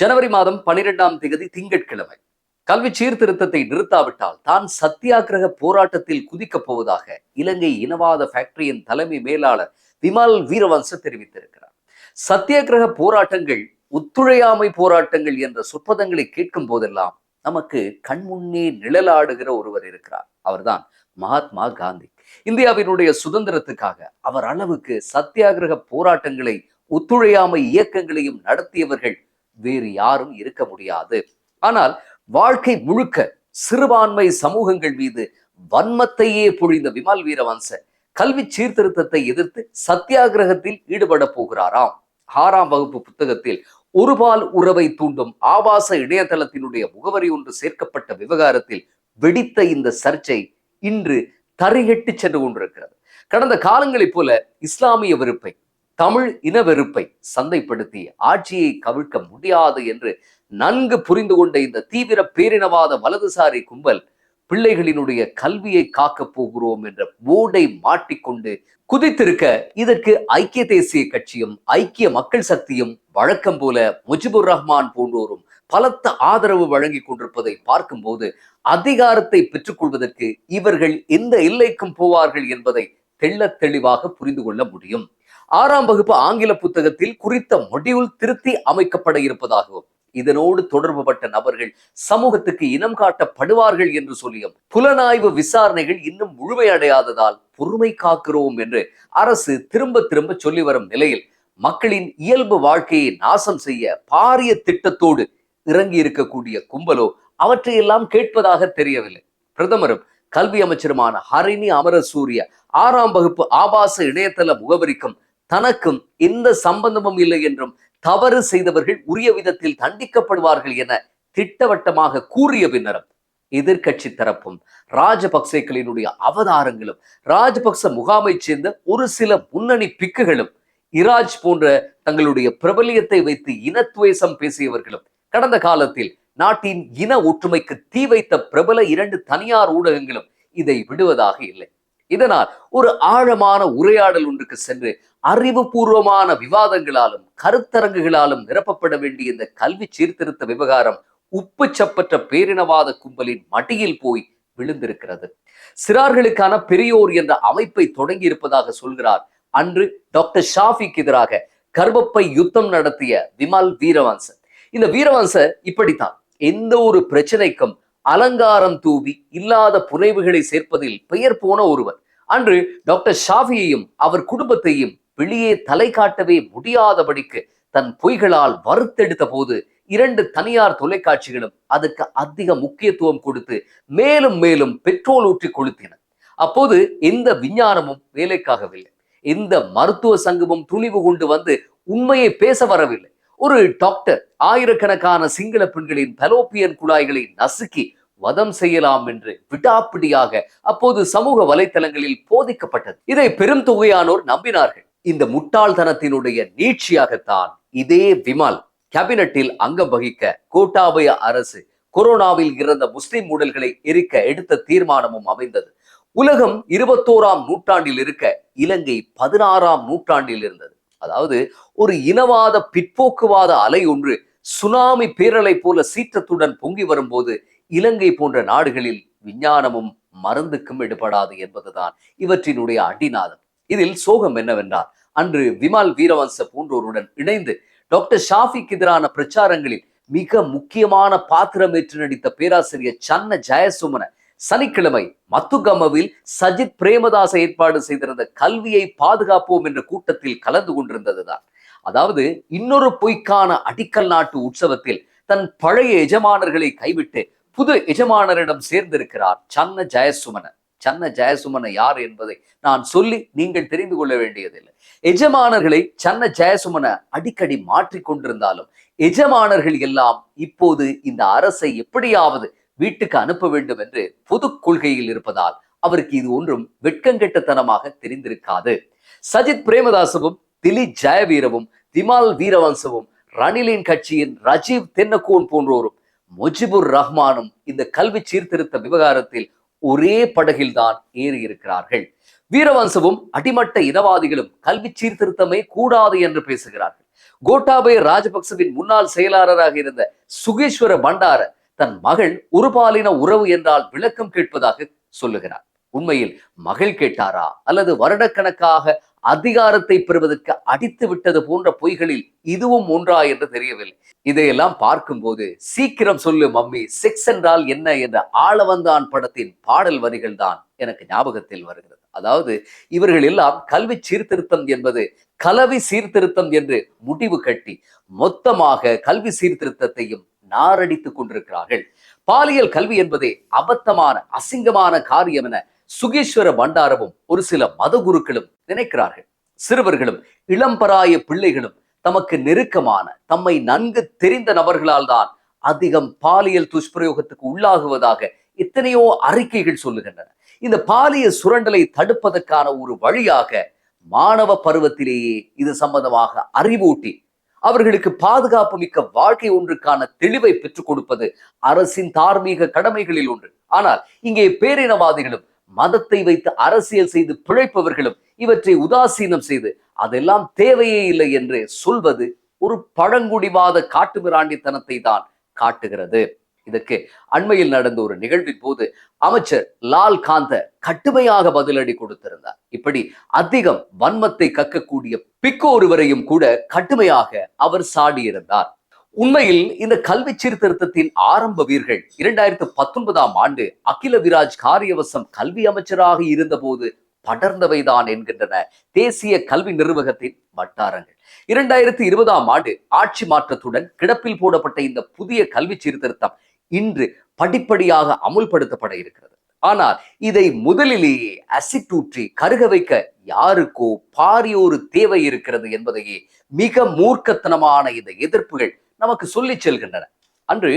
ஜனவரி மாதம் பனிரெண்டாம் தேதி திங்கட்கிழமை. கல்வி சீர்திருத்தத்தை நிறுத்தாவிட்டால் தான் சத்தியாகிரக போராட்டத்தில் குதிக்கப் போவதாக இலங்கை இனவாத ஃபேக்டரியின் தலைமை மேலாளர் விமல் வீரவன்ச தெரிவித்திருக்கிறார். சத்தியாகிரக போராட்டங்கள் ஒத்துழையாமை போராட்டங்கள் என்ற சொற்பதங்களை கேட்கும் போதெல்லாம் நமக்கு கண்முன்னே நிழலாடுகிற ஒருவர் இருக்கிறார். அவர்தான் மகாத்மா காந்தி. இந்தியாவினுடைய சுதந்திரத்துக்காக அவர் அளவுக்கு சத்தியாகிரக போராட்டங்களை ஒத்துழையாமை இயக்கங்களையும் நடத்தியவர்கள் வேறு யாரும் இருக்க முடியாது. ஆனால் வாழ்க்கை முழுக்க சிறுபான்மை சமூகங்கள் மீது வன்மத்தையே பொழிந்த விமல் வீரவன்ச கல்வி சீர்திருத்தத்தை எதிர்த்து சத்தியாகிரகத்தில் ஈடுபட போகிறாராம். ஆறாம் வகுப்பு புத்தகத்தில் ஒருபால் உறவை தூண்டும் ஆபாச இணையதளத்தினுடைய முகவரி ஒன்று சேர்க்கப்பட்ட விவகாரத்தில் வெடித்த இந்த சர்ச்சை இன்று தரையிட்டு சென்று கொண்டிருக்கிறது. கடந்த காலங்களைப் போல இஸ்லாமிய வெறுப்பை தமிழ் இன வெறுப்பை சந்தைப்படுத்தி ஆட்சியை கவிழ்க்க முடியாது என்று நன்கு புரிந்து கொண்ட இந்த தீவிர பேரினவாத வலதுசாரி கும்பல் பிள்ளைகளினுடைய கல்வியை காக்கப் போகிறோம் என்ற போர்டை மாட்டிக்கொண்டு குதித்திருக்க இதற்கு ஐக்கிய தேசிய கட்சியும் ஐக்கிய மக்கள் சக்தியும் வழக்கம் போல முஜிபுர் ரஹ்மான் போன்றோரும் பலத்த ஆதரவு வழங்கி கொண்டிருப்பதை பார்க்கும்போது அதிகாரத்தை பெற்றுக்கொள்வதற்கு இவர்கள் எந்த எல்லைக்கும் போவார்கள் என்பதை தெள்ள தெளிவாக புரிந்து கொள்ள முடியும். ஆறாம் வகுப்பு ஆங்கில புத்தகத்தில் குறித்த மொடியூல் திருத்தி அமைக்கப்பட இருப்பதாகவும் இதனோடு தொடர்புபட்ட நபர்கள் சமூகத்துக்கு இனம் காட்டப்படுவார்கள் என்று சொல்லியும் புலனாய்வு விசாரணைகள் இன்னும் முழுமையடையாததால் பொறுமை காக்கிறோம் என்று அரசு திரும்ப திரும்ப சொல்லி வரும் நிலையில் மக்களின் இயல்பு வாழ்க்கையை நாசம் செய்ய பாரிய திட்டத்தோடு இறங்கி இருக்கக்கூடிய கும்பலோ அவற்றையெல்லாம் கேட்பதாக தெரியவில்லை. பிரதமரும் கல்வி அமைச்சருமான ஹரிணி அமரசூரிய ஆறாம் வகுப்பு ஆபாச இணையதள முகவரிக்கும் தனக்கும் எந்த சம்பந்தமும் இல்லை என்றும் தவறு செய்தவர்கள் உரிய விதத்தில் தண்டிக்கப்படுவார்கள் என திட்டவட்டமாக கூறிய பின்னரும் எதிர்கட்சி தரப்பும் ராஜபக்சேக்களினுடைய அவதாரங்களும் ராஜபக்ச முகாமை சேர்ந்த ஒரு சில முன்னணி பிக்குகளும் இராஜ் போன்ற தங்களுடைய பிரபலியத்தை வைத்து இனத்துவேசம் பேசியவர்களும் கடந்த காலத்தில் நாட்டின் இன ஒற்றுமைக்கு தீ வைத்த பிரபல இரண்டு தனியார் ஊடகங்களும் இதை விடுவதாக இல்லை. இதனால் ஒரு ஆழமான உரையாடல் ஒன்றுக்கு சென்று அறிவுபூர்வமான விவாதங்களாலும் கருத்தரங்குகளாலும் நிரப்பப்பட வேண்டிய இந்த கல்வி சீர்திருத்த விவகாரம் உப்பு சப்பற்ற பேரினவாத கும்பலின் மடியில் போய் விழுந்திருக்கிறது. சிறார்களுக்கான பெரியோர் என்ற அமைப்பை தொடங்கி இருப்பதாக சொல்கிறார் அன்று டாக்டர் ஷாஃபிக்கு எதிராக கர்ப்பப்பை யுத்தம் நடத்திய விமல் வீரவன்சன். இந்த வீரவன்ச இப்படித்தான் எந்த ஒரு பிரச்சனைக்கும் அலங்காரம் தூவி இல்லாத புனைவுகளை சேர்ப்பதில் பெயர் போன ஒருவர். அன்று டாக்டர் ஷாஃபியையும் அவர் குடும்பத்தையும் வெளியே தலை காட்டவே முடியாதபடிக்கு தன் பொய்களால் வறுத்தெடுத்த போது இரண்டு தனியார் தொலைக்காட்சிகளும் அதுக்கு அதிக முக்கியத்துவம் கொடுத்து மேலும் மேலும் பெட்ரோல் ஊற்றி கொளுத்தின. அப்போது எந்த விஞ்ஞானமும் வேலைக்காகவில்லை. எந்த மருத்துவ சங்கமும் துணிவு கொண்டு வந்து உண்மையை பேச வரவில்லை. ஒரு டாக்டர் ஆயிரக்கணக்கான சிங்கள பெண்களின் பலோப்பியன் குழாய்களை நசுக்கி வதம் செய்யலாம் என்று விடாப்பிடியாக அப்போது சமூக வலைத்தளங்களில் போதிக்கப்பட்டது. இதை பெரும் தொகையானோர் நம்பினார்கள். இந்த முட்டாள்தனத்தினுடைய நீட்சியாகத்தான் இதே விமல் கேபினட்டில் அங்கம் வகிக்க கோட்டாபய அரசு கொரோனாவில் இறந்த முஸ்லிம் உடல்களை எரிக்க எடுத்த தீர்மானமும் அமைந்தது. உலகம் இருபத்தோராம் நூற்றாண்டில் இருக்க இலங்கை பதினாறாம் நூற்றாண்டில் இருந்தது. அதாவது ஒரு இனவாத பிற்போக்குவாத அலை ஒன்று சுனாமி பேரலை போல சீற்றத்துடன் பொங்கி வரும்போது இலங்கை போன்ற நாடுகளில் விஞ்ஞானமும் மருந்துக்கும் எடுபடாது என்பதுதான் இவற்றினுடைய அடிநாதம். இதில் சோகம் என்னவென்றால் அன்று விமால் வீரவன்ச போன்றோருடன் இணைந்து டாக்டர் ஷாஃபிக்கு எதிரான பிரச்சாரங்களில் மிக முக்கியமான பாத்திரமேற்று நடித்த பேராசிரியர் சன்ன ஜெயசுமன சனிக்கிழமை மத்துகமவில் சஜித் பிரேமதாஸ் ஏற்பாடு செய்திருந்த கல்வியை பாதுகாப்போம் என்ற கூட்டத்தில் கலந்து கொண்டிருந்ததுதான். அதாவது இன்னொரு பொய்க்கான அடிக்கல் நாட்டு உற்சவத்தில் தன் பழைய எஜமானர்களை கைவிட்டு புது எஜமானரிடம் சேர்ந்திருக்கிறார் சன்ன ஜெயசுமன சன்ன ஜெயசுமன யார் என்பதை நான் சொல்லி நீங்கள் தெரிந்து கொள்ள வேண்டியதில்லை. எஜமானர்களை சன்ன ஜெயசுமன அடிக்கடி மாற்றிக் கொண்டிருந்தாலும் எஜமானர்கள் எல்லாம் இப்போது இந்த அரசை எப்படியாவது வீட்டுக்கு அனுப்ப வேண்டும் என்று பொது கொள்கையில் இருப்பதால் அவருக்கு இது ஒன்றும் வெட்கங்கெட்டத்தனமாக தெரிந்திருக்காது. சஜித் பிரேமதாசவும் திலீப் ஜெயவீரவும் திமால் வீரவன்சவும் ரணிலின் கட்சியின் ரஜீவ் தென்னகோன் போன்றோரும் முஜிபுர் ரஹ்மானும் இந்த கல்வி சீர்திருத்த விவகாரத்தில் ஒரே படகில்தான் ஏறி இருக்கிறார்கள் வீரவன்சவும் அடிமட்ட இனவாதிகளும் கல்வி சீர்திருத்தமே கூடாது என்று பேசுகிறார்கள். கோட்டாபய ராஜபக்சவின் முன்னாள் செயலாளராக இருந்த சுகேஸ்வர பண்டார தன் மகள் உருபாலின உறவு என்றால் விளக்கம் கேட்பதாக சொல்லுகிறார். உண்மையில் மகள் கேட்டாரா? அல்லது வருடக்கணக்காக அதிகாரத்தை பெறுவதற்கு அடித்து விட்டது போன்ற பொய்களில் இதுவும் ஒன்றா என்று தெரியவில்லை. இதையெல்லாம் பார்க்கும்போது சீக்கிரம் சொல்லு மம்மி செக்ஸ் என்றால் என்ன? என்ற ஆளவந்தான் படத்தின் பாடல் வரிகள் தான் எனக்கு ஞாபகத்தில் வருகிறது. அதாவது இவர்கள் எல்லாம் கல்வி சீர்திருத்தம் என்பது கலவி சீர்திருத்தம் என்று முடிவு கட்டி மொத்தமாக கல்வி சீர்திருத்தத்தையும் நாரடித்துக் கொண்டிருக்கிறார்கள். பாலியல் கல்வி என்பதே அபத்தமான அசிங்கமான காரியம் என சுகேஸ்வர பண்டாரவும் ஒரு சில மதகுருக்களும் நினைக்கிறார்கள். சிறுவர்களும் இளம்பராய பிள்ளைகளும் தமக்கு நெருக்கமான தம்மை நன்கு தெரிந்த நபர்களால் தான் அதிகம் பாலியல் துஷ்பிரயோகத்துக்கு உள்ளாகுவதாக எத்தனையோ அறிக்கைகள் சொல்லுகின்றன. இந்த பாலிய சுரண்டலை தடுப்பதற்கான ஒரு வழியாக மாணவ பருவத்திலேயே இது சம்பந்தமாக அறிவூட்டி அவர்களுக்கு பாதுகாப்பு மிக்க வாழ்க்கை ஒன்றுக்கான தெளிவை பெற்றுக் கொடுப்பது அரசின் தார்மீக கடமைகளில் ஒன்று. ஆனால் இங்கே பேரினவாதிகளும் மதத்தை வைத்து அரசியல் செய்து பிழைப்பவர்களும் இவற்றை உதாசீனம் செய்து அதெல்லாம் தேவையே இல்லை என்று சொல்வது ஒரு பழங்குடிவாத காட்டுமிராண்டித்தனத்தை தான் காட்டுகிறது. இதற்கு அண்மையில் நடந்த ஒரு நிகழ்வின் போது அமைச்சர் லால் காந்த கட்டுமையாக பதிலடி கொடுத்திருந்தார். இப்படி அதிகம் வன்மத்தை கக்கக்கூடிய பிக்கோ ஒருவரையும் கூட கடுமையாக அவர் சாடியிருந்தார். உண்மையில் இந்த கல்வி சீர்திருத்தத்தின் ஆரம்ப வீர்கள் இரண்டாயிரத்து பத்தொன்பதாம் ஆண்டு அகில விராஜ் காரியவசம் கல்வி அமைச்சராக இருந்தபோது படர்ந்தவைதான் என்கின்றன தேசிய கல்வி நிர்வாகத்தின் வட்டாரங்கள். இரண்டாயிரத்தி இருபதாம் ஆண்டு ஆட்சி மாற்றத்துடன் கிடப்பில் போடப்பட்ட இந்த புதிய கல்வி சீர்திருத்தம் இன்று படிப்படியாக அமுல்படுத்தப்பட இருக்கிறது. ஆனால் இதை முதலிலேயே அசிட்டூற்றி கருக வைக்க யாருக்கோ பாரிய ஒரு தேவை இருக்கிறது என்பதையே மிக மூர்க்கத்தனமான இந்த எதிர்ப்புகள் நமக்கு சொல்லி செல்கின்றன. அன்று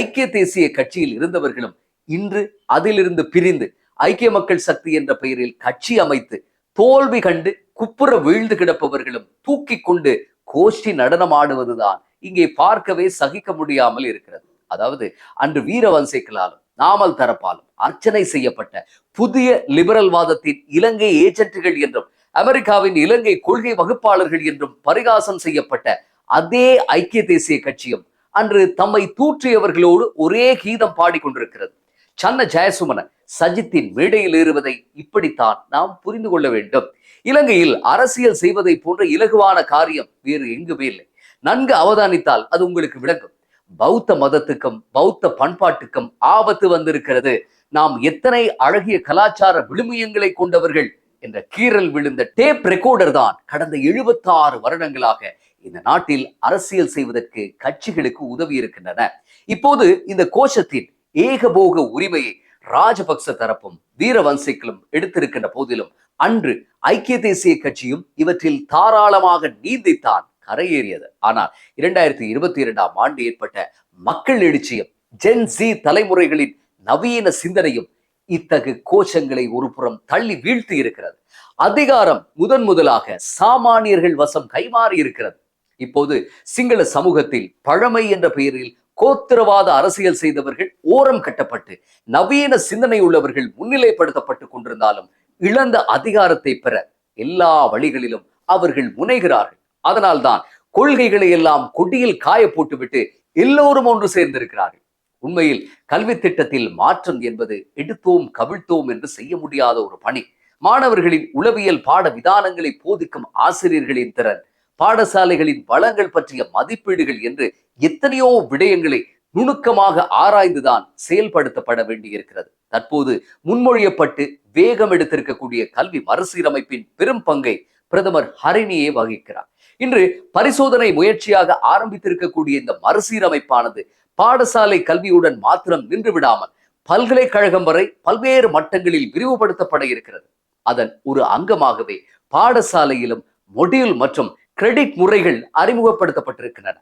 ஐக்கிய தேசிய கட்சியில் இருந்தவர்களும் இன்று அதிலிருந்து பிரிந்து ஐக்கிய மக்கள் சக்தி என்ற பெயரில் கட்சி அமைத்து தோல்வி கண்டு குப்புற வீழ்ந்து கிடப்பவர்களும் தூக்கி கொண்டு கோஷ்டி நடனம் ஆடுவதுதான் இங்கே பார்க்கவே சகிக்க முடியாமல் இருக்கிறது. அதாவது அன்று வீரவன்சைக்களாலும் நாமல் தரப்பாலும் அர்ச்சனை செய்யப்பட்ட புதிய லிபரல் வாதத்தின் இலங்கை ஏஜென்ட்டுகள் என்றும் அமெரிக்காவின் இலங்கை கொள்கை வகுப்பாளர்கள் என்றும் பரிகாசம் செய்யப்பட்ட அதே ஐக்கிய தேசிய கட்சியும் அன்று தம்மை தூற்றியவர்களோடு ஒரே கீதம் பாடிக்கொண்டிருக்கிறது சன்ன ஜெயசுமன சஜித்தின் மேடையில் ஏறுவதை இப்படித்தான் நாம் புரிந்து கொள்ள வேண்டும். இலங்கையில் அரசியல் செய்வதை போன்ற இலகுவான காரியம் வேறு எங்குமே இல்லை. நன்கு அவதானித்தால் அது உங்களுக்கு விளங்கும். பௌத்த மதத்துக்கும் பௌத்த பண்பாட்டுக்கும் ஆபத்து வந்திருக்கிறது. நாம் எத்தனை அழகிய கலாச்சார விழுமியங்களை கொண்டவர்கள் என்ற கீறல் விழுந்த டேப் ரெக்கார்டர் தான் கடந்த எழுபத்தாறு வருடங்களாக இந்த நாட்டில் அரசியல் செய்வதற்கு கட்சிகளுக்கு உதவி இருக்கின்றன. இப்போது இந்த கோஷத்தின் ஏகபோக உரிமையை ராஜபக்ச தரப்பும் வீரவன்சிகளும் எடுத்திருக்கின்ற போதிலும் அன்று ஐக்கிய தேசிய கட்சியும் இவற்றில் தாராளமாக நீந்தித்தான். கரையேறியது ஆனால் இரண்டாயிரத்தி இருபத்தி இரண்டாம் ஆண்டு ஏற்பட்ட மக்கள் எழுச்சியும் ஜென்சி தலைமுறைகளின் நவீன சிந்தனையும் இத்தகு கோஷங்களை ஒருபுறம் தள்ளி வீழ்த்தி இருக்கிறது. அதிகாரம் முதன் முதலாக சாமானியர்கள் வசம் கைமாறி இருக்கிறது. இப்போது சிங்கள சமூகத்தில் பழமை என்ற பெயரில் கோத்திரவாத அரசியல் செய்தவர்கள் ஓரம் கட்டப்பட்டு நவீன சிந்தனை உள்ளவர்கள் முன்னிலைப்படுத்தப்பட்டு கொண்டிருந்தாலும் இழந்த அதிகாரத்தை பெற எல்லா வழிகளிலும் அவர்கள் முனைகிறார்கள். அதனால்தான் கொள்கைகளை எல்லாம் கொடியில் காய போட்டுவிட்டு எல்லோரும் ஒன்று சேர்ந்திருக்கிறார்கள். உண்மையில் கல்வி திட்டத்தில் மாற்றம் என்பது எடுத்தோம் கவிழ்த்தோம் என்று செய்ய முடியாத ஒரு பணி. மாணவர்களின் உளவியல் பாட விதானங்களை போதிக்கும் ஆசிரியர்களின் திறன் பாடசாலைகளின் வளங்கள் பற்றிய மதிப்பீடுகள் என்று எத்தனையோ விடயங்களை நுணுக்கமாக ஆராய்ந்துதான் செயல்படுத்தப்பட வேண்டியிருக்கிறது. தற்போது முன்மொழியப்பட்டு வேகம் எடுத்திருக்கக்கூடிய கல்வி மறுசீரமைப்பின் பெரும் பங்கை பிரதமர் ஹரிணியே வகிக்கிறார். இன்று பரிசோதனை முயற்சியாக ஆரம்பித்திருக்கக்கூடிய இந்த மறுசீரமைப்பானது பாடசாலை கல்வியுடன் மாத்திரம் நின்று விடாமல் பல்கலைக்கழகம் வரை பல்வேறு மட்டங்களில் விரிவுபடுத்தப்பட இருக்கிறது. அதன் ஒரு அங்கமாகவே பாடசாலையிலும் மொடியூல் மற்றும் கிரெடிட் முறைகள் அறிமுகப்படுத்தப்பட்டிருக்கின்றன.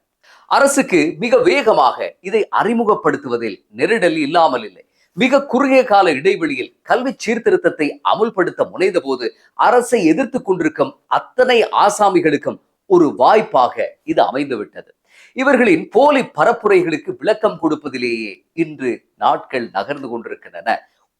அரசுக்கு மிக வேகமாக இதை அறிமுகப்படுத்துவதில் நெருடல் இல்லாமல் இல்லை. மிக குறுகிய கால இடைவெளியில் கல்வி சீர்திருத்தத்தை அமுல்படுத்த முனைந்த போது அரசை எதிர்த்து கொண்டிருக்கும் அத்தனை ஆசாமிகளுக்கும் ஒரு வாய்ப்பாக இது அமைந்துவிட்டது. இவர்களின் போலி பரப்புரைகளுக்கு விளக்கம் கொடுப்பதிலேயே இன்று நாட்கள் நகர்ந்து கொண்டிருக்கின்றன.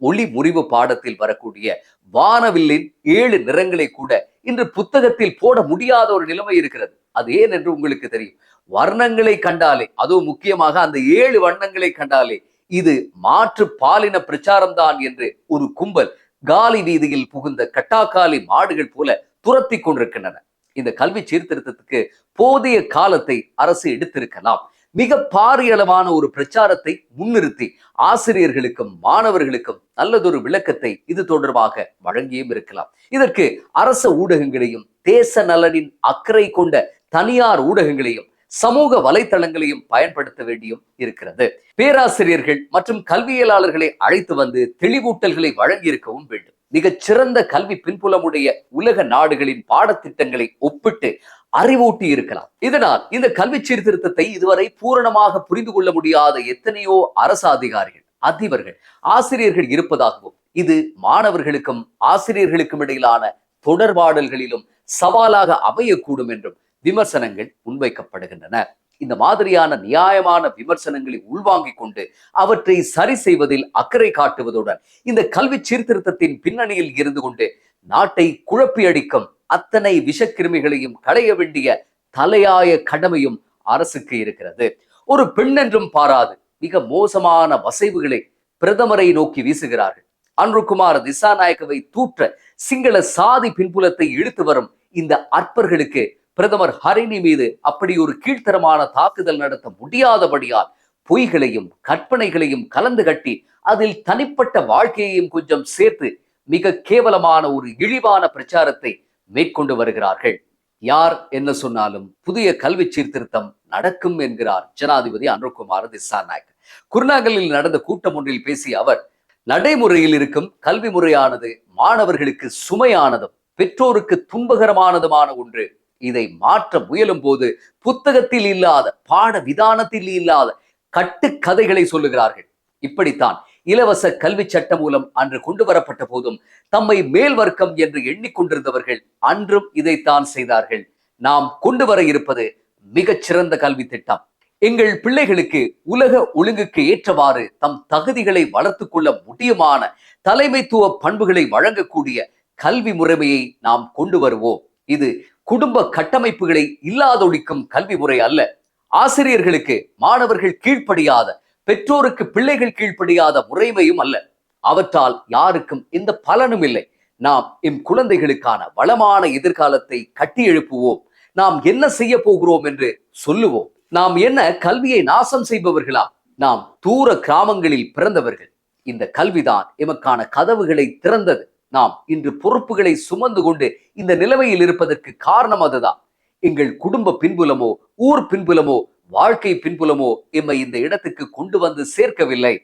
ஒளி முறிவு பாடத்தில் வரக்கூடிய வானவில்லின் ஏழு நிறங்களை கூட இன்று புத்தகத்தில் போட முடியாத ஒரு நிலைமை இருக்கிறது. அது ஏன் என்று உங்களுக்கு தெரியும். வர்ணங்களை கண்டாலே அதுவும் முக்கியமாக அந்த ஏழு வண்ணங்களை கண்டாலே இது மாற்று பாலின பிரச்சாரம்தான் என்று ஒரு கும்பல் காலி வீதியில் புகுந்த கட்டாக்காலி மாடுகள் போல துரத்தி கொண்டிருக்கின்றன. இந்த கல்வி சீர்திருத்தத்துக்கு போதிய காலத்தை அரசு எடுத்திருக்கலாம். மிக பாரியளவான ஒரு பிரச்சாரத்தை முன்னிறுத்தி ஆசிரியர்களுக்கும் மாணவர்களுக்கும் நல்லதொரு விளக்கத்தை இது தொடர்பாக வழங்கியும் இருக்கலாம். இதற்கு அரச ஊடகங்களையும் தேச நலனின் அக்கறை கொண்ட தனியார் ஊடகங்களையும் சமூக வலைத்தளங்களையும் பயன்படுத்த வேண்டியும் இருக்கிறது. பேராசிரியர்கள் மற்றும் கல்வியலாளர்களை அழைத்து வந்து தெளிவூட்டல்களை வழங்கியிருக்கவும் வேண்டும். மிகச் சிறந்த கல்வி பின்புலமுடைய உலக நாடுகளின் பாடத்திட்டங்களை ஒப்பிட்டு அறிவூட்டி இருக்கலாம். இதனால் இந்த கல்வி சீர்திருத்தத்தை இதுவரை பூரணமாக புரிந்து கொள்ள முடியாத எத்தனையோ அரச அதிகாரிகள் அதிபர்கள் ஆசிரியர்கள் இருப்பதாகவும் இது மாணவர்களுக்கும் ஆசிரியர்களுக்கும் இடையிலான தொடர்பாடல்களிலும் சவாலாக அமையக்கூடும் என்றும் விமர்சனங்கள் முன்வைக்கப்படுகின்றன. இந்த மாதிரியான நியாயமான விமர்சனங்களை உள்வாங்கிக் கொண்டு அவற்றை சரி செய்வதில் அக்கறை காட்டுவதுடன் இந்த கல்வி சீர்திருத்தத்தின் பின்னணியில் இருந்து கொண்டு நாட்டை குழப்பி அடிக்கும் அத்தனை விஷக்கிருமிகளையும் களைய வேண்டிய தலையாய கடமையும் அரசுக்கு இருக்கிறது. ஒரு பெண் என்றும் பாராது. மிக மோசமான வசைவுகளை பிரதமரை நோக்கி வீசுகிறார்கள். அன்ருகுமார் திசாநாயக்கவை தூற்ற சிங்கள சாதி பின்புலத்தை இழுத்து வரும் இந்த அற்பர்களுக்கு பிரதமர் ஹரிணி மீது அப்படி ஒரு கீழ்த்தரமான தாக்குதல் நடத்த முடியாதபடியால் பொய்களையும் கற்பனைகளையும் கலந்து கட்டி அதில் தனிப்பட்ட வாழ்க்கையையும் கொஞ்சம் சேர்த்து மிக கேவலமான ஒரு இழிவான பிரச்சாரத்தை மேற்கொண்டு வருகிறார்கள். யார் என்ன சொன்னாலும் புதிய கல்வி சீர்திருத்தம் நடக்கும் என்கிறார் ஜனாதிபதி அனுர்குமார் திசாநாயக். குருநாகலில் நடந்த கூட்டம் ஒன்றில் பேசிய அவர் நடைமுறையில் இருக்கும் கல்வி முறையானது மாணவர்களுக்கு சுமையானதும் பெற்றோருக்கு துன்பகரமானதுமான ஒன்று இதை மாற்ற முயலும் போது புத்தகத்தில் இல்லாத பாட விதானத்தில் இல்லாத கட்டுக்கதைகளை சொல்லுகிறார்கள். இப்படித்தான் இலவச கல்வி சட்டம் மூலம் அன்று கொண்டு வரப்பட்ட போதும் தம்மை மேல் வர்க்கம் என்று எண்ணிக்கொண்டிருந்தவர்கள் அன்றும் இதைத்தான் செய்தார்கள். நாம் கொண்டு வர இருப்பது மிகச்சிறந்த கல்வி திட்டம். எங்கள் பிள்ளைகளுக்கு உலக ஒழுங்குக்கு ஏற்றவாறு தம் தகுதிகளை வளர்த்து கொள்ள முடியுமான தலைமைத்துவ பண்புகளை வழங்கக்கூடிய கல்வி முறைமையை நாம் கொண்டு வருவோம். இது குடும்ப கட்டமைப்புகளை இல்லாதொழிக்கும் கல்வி முறை அல்ல. ஆசிரியர்களுக்கு மாணவர்கள் கீழ்ப்படியாத பெற்றோருக்கு பிள்ளைகள் கீழ்ப்படியாத முறைமையும் அல்ல. அவற்றால் யாருக்கும் எந்த பலனும் இல்லை. நாம் எம் குழந்தைகளுக்கான வளமான எதிர்காலத்தை கட்டி எழுப்புவோம். நாம் என்ன செய்ய போகிறோம் என்று சொல்லுவோம். நாம் என்ன கல்வியை நாசம் செய்பவர்களா? நாம் தூர கிராமங்களில் பிறந்தவர்கள். இந்த கல்விதான் எமக்கான கதவுகளை திறந்தது. நாம் இன்று பொறுப்புகளை சுமந்து கொண்டு இந்த நிலைமையில் இருப்பதற்கு காரணம் அதுதான். எங்கள் குடும்ப பின்புலமோ ஊர் பின்புலமோ வாழ்க்கை பின்புலமோ எம்மை இந்த இடத்துக்கு கொண்டு வந்து சேர்க்கவில்லை.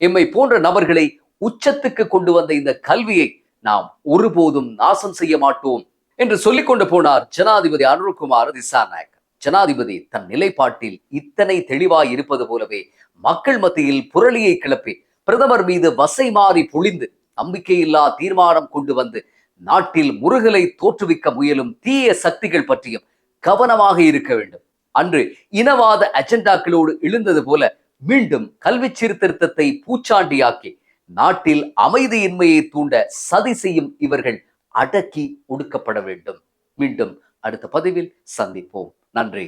எம்மை போன்ற நபர்களை உச்சத்துக்கு கொண்டு வந்த இந்த கல்வியை நாம் ஒருபோதும் நாசம் செய்ய மாட்டோம் என்று சொல்லிக் கொண்டு போனார் ஜனாதிபதி அனுர்குமார் திசாநாயக் ஜனாதிபதி தன் நிலைப்பாட்டில் இத்தனை தெளிவாய் இருப்பது போலவே மக்கள் மத்தியில் புரளியை கிளப்பி பிரதமர் மீது வசை மாறி பொழிந்து நம்பிக்கையில்லா தீர்மானம் கொண்டு வந்து நாட்டில் முருகலை தோற்றுவிக்க முயலும் தீய சக்திகள் பற்றியும் கவனமாக இருக்க வேண்டும். அன்று இனவாத அஜெண்டாக்களோடு எழுந்தது போல மீண்டும் கல்வி சீர்திருத்தத்தை பூச்சாண்டியாக்கி நாட்டில் அமைதியின்மையை தூண்ட சதி செய்யும் இவர்கள் அடக்கி ஒடுக்கப்பட வேண்டும். மீண்டும் அடுத்த பதிவில் சந்திப்போம். நன்றி.